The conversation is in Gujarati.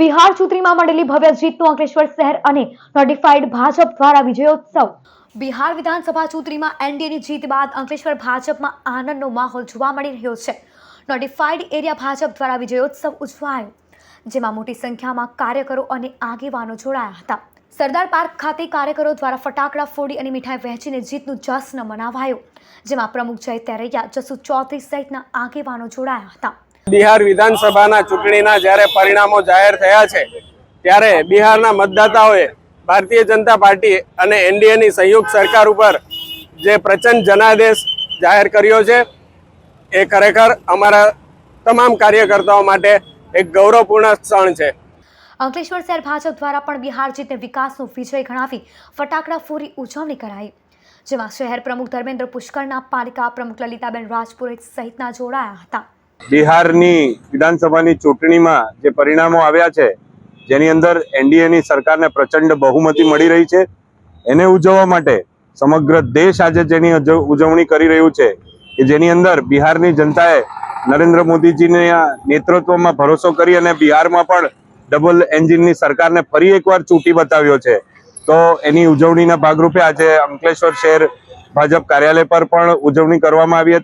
બિહાર ચૂંટણીમાં મળેલી ભવ્ય જીતનું અંકલેશ્વર શહેર અને નોટિફાઈડ ભાજપ દ્વારા વિજયોત્સવ. બિહાર વિધાનસભા ચૂંટણીમાં એનડીએની જીત બાદ અંકલેશ્વર ભાજપમાં આનંદનો માહોલ જોવા મળી રહ્યો છે. નોટિફાઈડ એરિયા ભાજપ દ્વારા વિજયોત્સવ ઉજવાયો, જેમાં મોટી સંખ્યામાં કાર્યકરો અને આગેવાનો જોડાયા હતા. સરદાર પાર્ક ખાતે કાર્યકરો દ્વારા ફટાકડા ફોડી અને મીઠાઈ વહેંચીને જીતનું જશ્ન મનાવાયો, જેમાં પ્રમુખ જય તેરૈયા, જસુ ચૌધરી સહિતના આગેવાનો જોડાયા હતા. બિહાર વિધાનસભાના ચૂંટણીના જ્યારે પરિણામો જાહેર થયા છે, ત્યારે બિહારના મતદાતાઓએ ભારતીય જનતા પાર્ટી અને એનડીએની સંયુક્ત સરકાર ઉપર જે પ્રચંડ જનાદેશ જાહેર કર્યો છે, એ ખરેખર અમારા તમામ કાર્યકર્તાઓ માટે એક ગૌરવપૂર્ણ ક્ષણ છે. અંકલેશ્વર શહેર ભાજપ દ્વારા પણ બિહાર જીતને વિકાસનો વિજય ગણાવી ફટાકડા ફૂરી ઉજવણી કરાઈ. જેમાં શહેર પ્રમુખ ધર્મેન્દ્ર પુષ્કરના પાલિકા પ્રમુખ લલિતાબેન રાજપુરોહિત સહિતના જોડાયા હતા. બિહારની વિધાનસભાની ચૂંટણીમાં જે પરિણામો આવ્યા છે, જેની અંદર એનડીએની સરકારને પ્રચંડ બહુમતી મળી રહી છે. એને ઉજવવા માટે સમગ્ર દેશ આજે જેની ઉજવણી કરી રહ્યું છે, કે જેની અંદર બિહારની જનતાએ નરેન્દ્ર મોદીજીના નેતૃત્વમાં ભરોસો કરી અને બિહારમાં પણ ડબલ એન્જિનની સરકારને ફરી એકવાર ચૂંટી બતાવ્યો છે. તો એની ઉજવણીના ભાગરૂપે આજે અંકલેશ્વર શહેર ભાજપ કાર્યાલય પર પણ ઉજવણી કરવામાં આવી હતી.